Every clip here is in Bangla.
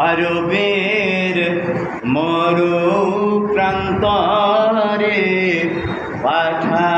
আরবের মরু প্রান্তরে পাঠা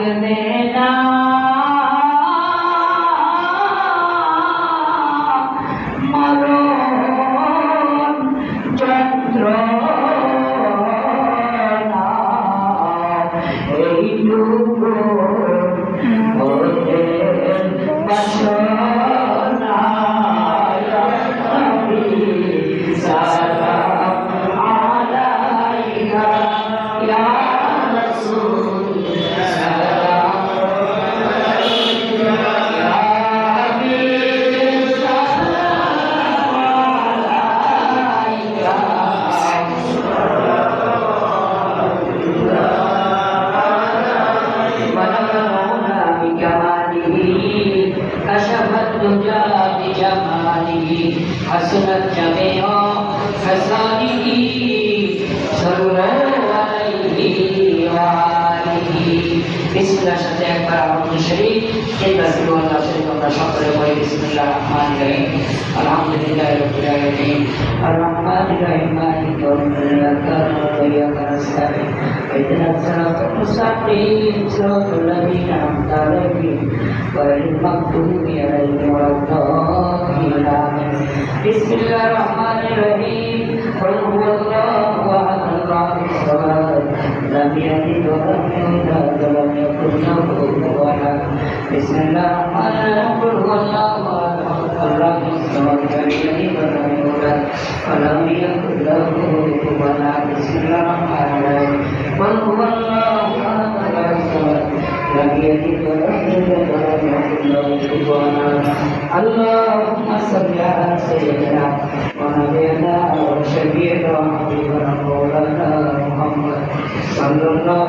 থাকবে না মরণ যন্ত্রণা এইটুকু সালাম আলাইকা ইয়া রাসূল বিসমিল্লাহ সাথে একবার আমাদের শরীফ কিংবা সিলুয়াল্লাহ শরীফ আমরা সকলে বলি বিসমিল্লাহ রহমান রহিম আলহামদুলিল্লাহ রবিল আলামিন الرحمن الرحيم مالك يوم الدين إياك نعبد وإياك نستعين اهدنا الصراط المستقيم صراط الذين أنعمت عليهم غير المغضوب عليهم ولا الضالين آمين بسم الله الرحمن الرحيم قل هو الله أحد الله الصمد لم يلد ولم يولد بسم الله الرحمن الرحيم قل هو الله أحد الله الصمد لم يلد ولم يولد ولم يكن له كفوا أحد بسم الله الرحمن الرحيم قل هو الله أحد الله الصمد لم يلد ولم يولد ولم يكن له كفوا أحد اللهم صل على سيدنا ونبينا وشفيعنا وحبيبنا مولانا محمد صلى الله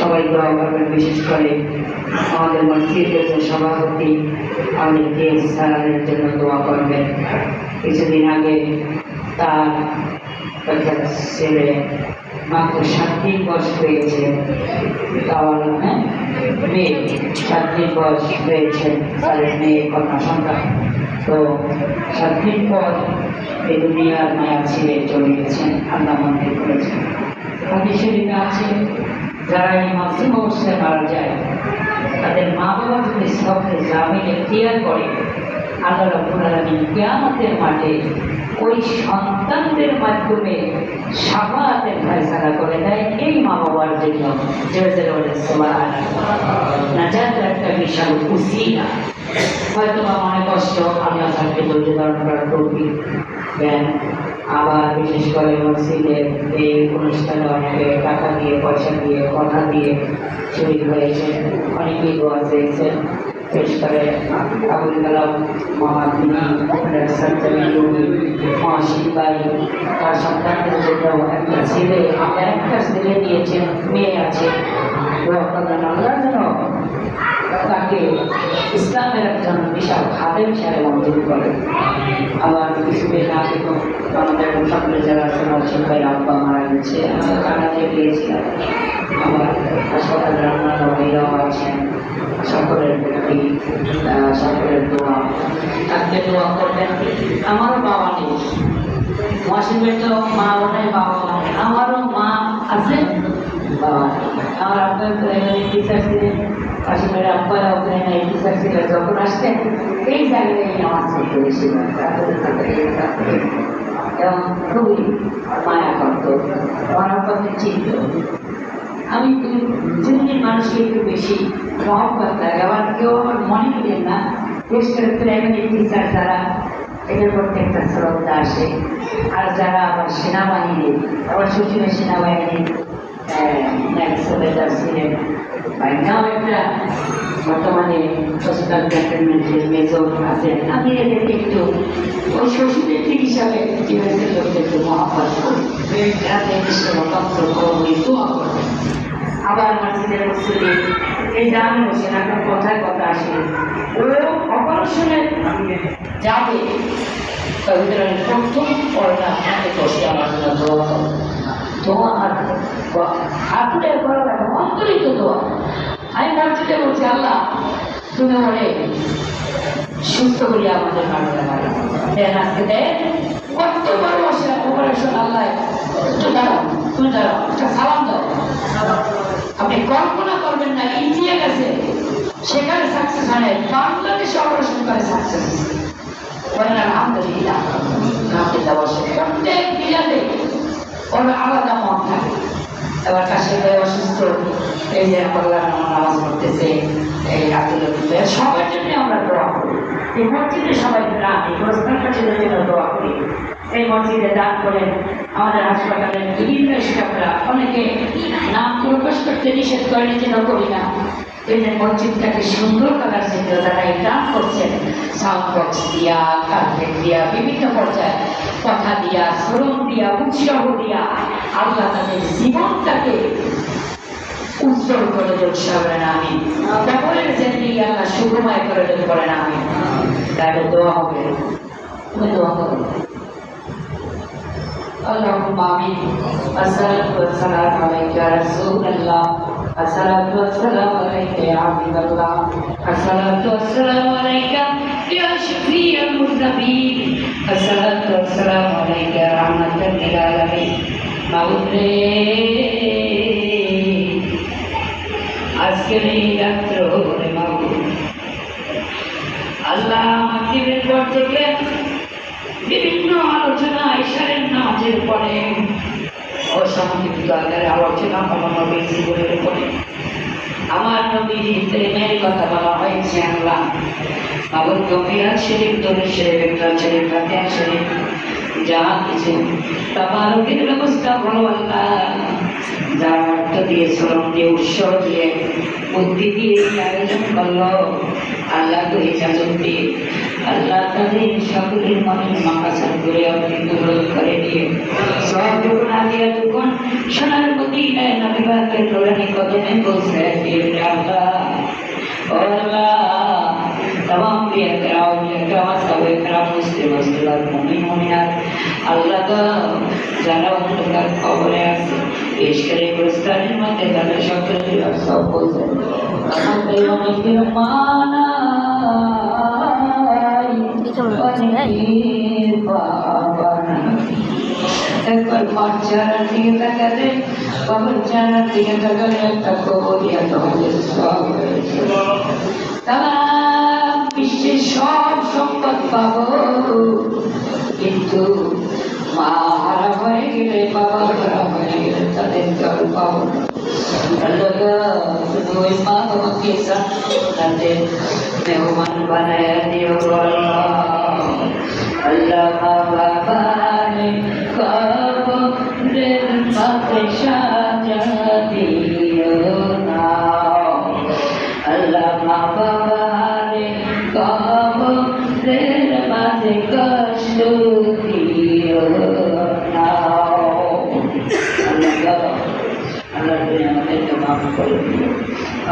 সবাই দোয়া করবেন, বিশেষ করে আমাদের মসজিদের সভাপতি আমি কে সালামের জন্য দোয়া করবেন। কিছুদিন আগে তার ছেলে মাত্র সাত দিন বয়স হয়েছে। তাওয়ার হ্যাঁ? মেয়ে। সাত দিন বয়স হয়েছে। তাদের মেয়ে কন্যা সন্তান। তো সাত দিন পর এই দুনিয়ার মায়া ছেড়ে চলে গেছেন আল্লাহ মন্দির করেছেন। হাদিস শরীফে আছে, যারা এই মাসিম অবস্থায় মারা যায়, তাদের মা বাবা যদি সবকে জামিনে ক্লিয়ার করে, আল্লাহ রব্বুল কিয়ামতের মাঠে ওই সন্তানদের মাধ্যমে সাফাতের ফয়সালা করে দেয় এই মা বাবার জন্য জোরে জোরে বলে নাজাতের একটা বিশাল উসিলা। হয়তো বা মনে কষ্ট আল্লাহ তাকে বলতে ধারণ করার তৌফিক দেন আবার বিশেষ করে মসজিদের এই অনুষ্ঠানে অনেকে টাকা দিয়ে, পয়সা দিয়ে, কথা দিয়ে শরীর হয়েছে অনেকেই দোয়া চেয়েছেন। বিশেষ করে আবুল কালাম মহাদিনী মহাশিব ভাই তার সন্তানদের জন্য একটা ছেলে একটা ছেলে দিয়েছেন মেয়ে আছে। আল্লাহ তাকে ইসলামের একজন বিশাল খাদেম হিসাবে মঞ্জুর করে। আবার কিছুদিন আগে তো আমাদের সকলে যারা আছেন অর্চন ভাই আব্বা মারা গেছে আমরা কানাতে গিয়েছিলাম আমার হাসপাতালে অন্যান্য ভাইরাও আছেন সকলের আহ, সকলের দোয়া। তাকে দোয়া করবেন। আমারও বাবা নেই। ওয়াশিংটন মা ওটাই বাবা আমারও মা আছে। বাবা আমার আব্বা টিচার ছিলেন ওয়াশিংটনের আব্বা ওখানে টিচার ছিলেন যখন আসতেন এই জায়গায় আমার ছোট ছিল তারপরে তারপরে তারপরে এবং খুবই মায়া করত। আমার আব্বাকে চিনত আমি জিন্দির মানুষকে একটু বেশি মহব্বত লাগে আবার কেউ আমার মনে করেন না বিশেষ করে প্রাইমারি টিচার যারা এদের প্রতি একটা শ্রদ্ধা আসে। আর যারা আবার সেনাবাহিনী, আবার শ্বশুরের সেনাবাহিনী সুবেদার ছিলেন একটা বর্তমানে কোস্টাল ক্যান্টনমেন্টের মেজর আছেন আমি এদেরকে ঠিক হিসাবে আবার মসজিদের মসজিদে এই জানো সে একটা কথায় কথা আসে ও অপারেশনে যাবে প্রথম পড়া হাতে বসে আমার জন্য দোয়া দোয়া করা লাগে অন্তরিত দোয়া। আমি মসজিদে বলছি, আল্লাহ, তুমি বলে সুস্থ করিয়া আমাদের দেন আজকে দেয় কত বড় অপারেশন আল্লাহ, একটু দাঁড়াও, তুমি দাঁড়াও, একটা সালাম দাও। আপনি কল্পনা করবেন না, ইন্ডিয়া গেছে, সেখানে সাকসেস হয় বাংলাদেশে অপারেশন করে সাকসেস বলেন, আলহামদুলিল্লাহ। আলহামদুলিল্লাহ বসে প্রত্যেক বিলাতে ওর আলাদা মত থাকে। এবার কাশি হয়ে অসুস্থ, এই যে আল্লাহ নামাজ পড়তেছে, এই রাতুল সবার জন্য আমরা দোয়া করি। এই মসজিদে সবাই দান এই মসজিদের জন্য দোয়া করি। এই মসজিদে দান করেন। আমাদের হাসপাতালের বিভিন্ন স্টাফরা অনেকে নাম প্রকাশ করতে নিষেধ করেন যেন করি না। এই যে মসজিদটাকে সুন্দর করার জন্য যারা এই দান করছেন সাউন্ড বক্স দিয়া কার্পেট দিয়া বিভিন্ন পর্যায়ে কথা দিয়া শ্রম দিয়া উৎসাহ দিয়া আল্লাহ তাদের জীবনটাকে উজ্জ্বল করে দেন সবেন আমি কবরের জিন্দিগি আল্লাহ সুখময় করে দেন বলেন আমি তাহলে দোয়া হবে তুমি দোয়া করো اللهم آمين الصلاة والسلام عليك يا رسول الله الصلاة والسلام عليك يا حبيب الله الصلاة والسلام عليك يا شفيع المذنبين الصلاة والسلام عليك يا رحمة للعالمين مولاي আজকের এই রাত্র হলে মাবুদ আল্লাহ মাগরিবের পর থেকে বিভিন্ন আলোচনা ঈশ্বরের নামাজের পরে অসংক্ষিপ্ত আকারে আলোচনা করা হবে জীবনের উপরে আমার নবীর প্রেমের কথা বলা হয়েছে আল্লাহ আবার গম্ভীরা শরীফ দলের শরীফ একটা শরীফ ফাতেহা শরীফ যা কিছু তাবারকের ব্যবস্থা করো আল্লাহ, যার অর্থ দিয়ে শ্রম দিয়ে উৎসব দিয়ে বুদ্ধি দিয়ে আয়োজন করল। আল্লাহ তো ইজাজত দিয়ে আল্লাহ তাদের সকলের মনের মাকাসার করে আপনি গ্রহণ করে দিয়ে সব যখন আগে যখন সোনার মদিনায় নবীবাদ के दुल्हन कदम बसे दिल अल्लाह और अल्लाह तमाम प्रिय कराओ ये कराओ सब कराओ मुस्लिम मुस्लिम मुमिन मुमिनात আল্লাহ তো যারা অন্ধকার খবরে আছে পেশ করে গুরুস্থানের মধ্যে তাদের সকলে সব বলছে আমাদের অনেকের মানাই মাঠ চারার দিকে তাকালে বাবার চারার দিকে তাকালে একটা কবরই এত তারা বিশ্বের সব সম্পদ পাবো কিন্তু মা হারা হয়ে গেলে বাবা হারা হয়ে গেলে তাদের জল পাবো না ওই মা বাবাকে জান্নাতে মেহমান বানায় দিও আল্লাহ। আল্লাহ মা বাবারে কবরের মাঝে সাজা দিও না আল্লাহ মা বাবারে কবরের মাঝে কষ্ট দিও না আল্লাহ আমাদেরকে মাফ করে দিও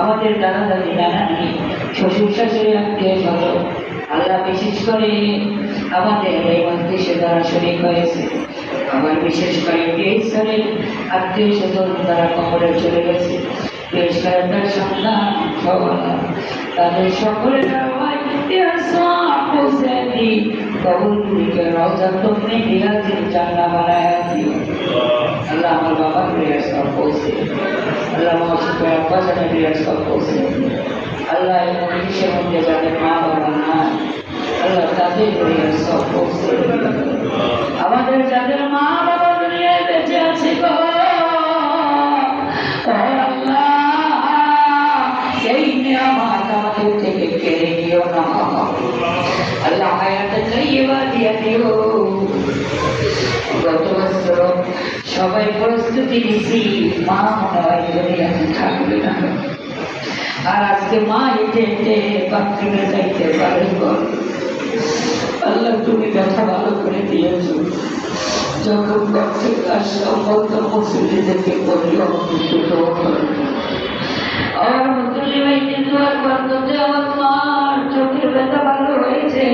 আমাদের দাদা দাদি নানা নানি শ্বশুর শাশুড়ি আত্মীয় আল্লাহ বিশেষ করে আমাদের এই মন্ত্রিসে দ্বারা শরীর হয়েছে আবার বিশেষ করে টেস্টারের আত্মীয় স্বজন তারা কবরে চলে গেছে। টেস্টারের সন্তান সবাই তাদের সকলের আল্লাহ আমার আমার মা বাবা নাই আমাদের যাদের মা বাবা দুনিয়ায় বেঁচে আছে গো। এই থেকে কেড়ে নিও না। বছর সবাই প্রস্তুতি নিছি, মা মনে হয় দুনিয়াতে আর আজকে মা হেঁটে হেঁটে বাথরুমে যাইতে পারে গো। আল্লাহ তুমি ব্যথা ভালো করে দিয়েছ। যখন থেকে আসলাম বলতো ভাইকে দুয়ার বন্ধতে আমার মার চোখের ব্যথা ভালো হয়েছে।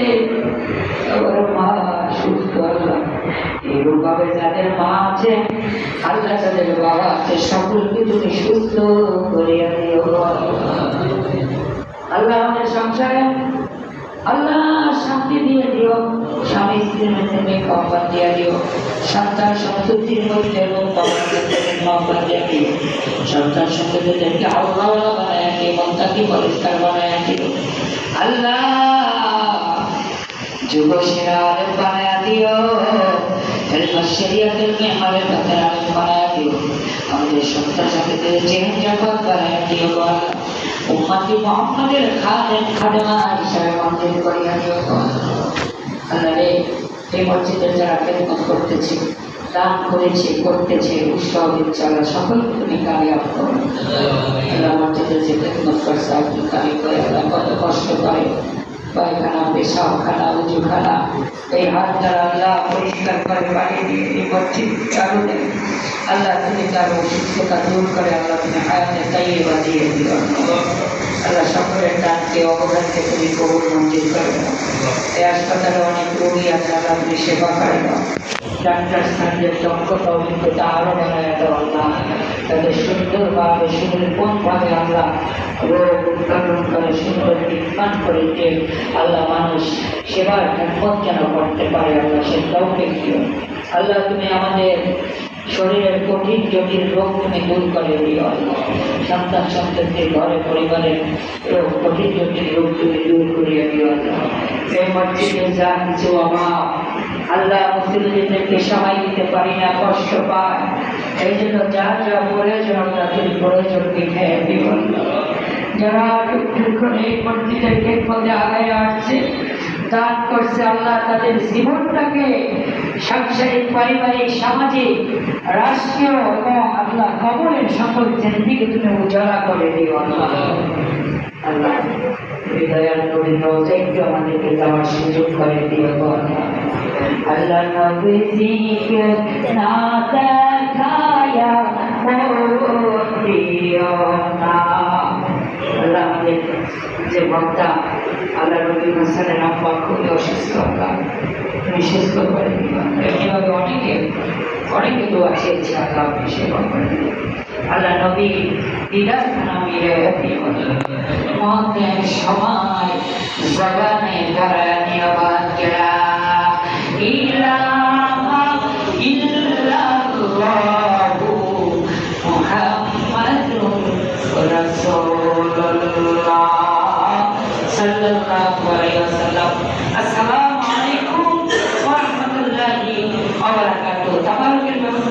আল্লাহ তুমি সুস্থ করিয়া দিও আল্লাহ আমাদের সংসারে আল্লাহ শান্তি দিয়ে দিও স্বামী স্ত্রীর মধ্যে মহব্বত দিয়ে দিও। সন্তান সন্ততির মধ্যে এবং মধ্যে মহব্বত দিয়ে দিও সন্তান সন্ততিদেরকে আল্লাহ বানায় দিও তাকে পরিষ্কার বানায় দিও আল্লাহ যুব সেরা বানায় দিও। আমাদের সন্তান করিয়া দিও গো এই মসজিদে যারা খেদমত করতেছে, দান করেছে, করতেছে উৎসাহ দিচ্ছে আল্লাহ সকলকে তুমি কামিয়াব যে খেদমত করছে আপনি কামি করে আল্লাহ কত কষ্ট করে। পায়খানা পেশাবখানা উজুখানা এই হাত দ্বারা আল্লাহ পরিষ্কার করে, পানি দিয়ে এই মসজিদ চালু দেয়। আল্লাহ তুমি তার অসুস্থতা দূর করে, আল্লাহ তুমি হায়াতে তাইয়ে বাজিয়ে দিও। আল্লাহ সকলের দানকে অবদানকে তুমি কবুল মঞ্জুর করে দাও এই হাসপাতালে অনেক রোগী আল্লাহ তুমি সেবা করে দাও ডাক্তার স্থানীয় দক্ষতা অভিজ্ঞতা আরও বাড়ায় দাও আল্লাহ তাদের সুন্দরভাবে সুনিপুণভাবে আল্লাহ রোগ উৎপাদন করে, সুন্দর নির্মাণ করে যে আল্লাহ মানুষ সেবার খেদমত যেন করতে পারে, আল্লাহ সে কাউকে দিও। আল্লাহ তুমি আমাদের শরীরের কঠিন জটিল রোগ তুমি দূর করে দিও। সন্তান, সন্ততির ঘরে, পরিবারের রোগ কঠিন জটিল রোগ তুমি দূর করিয়া দিও। এই মসজিদে যা কিছু অভাব, আল্লাহ মুসলিমদেরকে সবাই দিতে পারি না, কষ্ট পায়। এই জন্য যা যা প্রয়োজন আল্লাহ তুমি প্রয়োজন দিতে দিও যারা টুকটুক এই মসজিদের খেদমতে আগায় আসছে দান করছে আল্লাহ তাদের জীবনটাকে সাংসারিক পারিবারিক, সামাজিক, রাষ্ট্রীয় এবং আল্লাহ কবরের সকল জেন্দিকে তুমি উজালা করে দিও আল্লাহ। আল্লাহ আল্লাহ মোর বক্তা আল্লাহ নবী হাসানের আব্বা খুবই অসুস্থ আল্লাহ তুমি সুস্থ করে এভাবে অনেকে অনেকে তো আসিয়েছে আল্লাহ আপনি সেবা। আল্লাহ নবী দিদার খানা মিলে মধ্যে সময় জগানে তারা কেরা Gracias.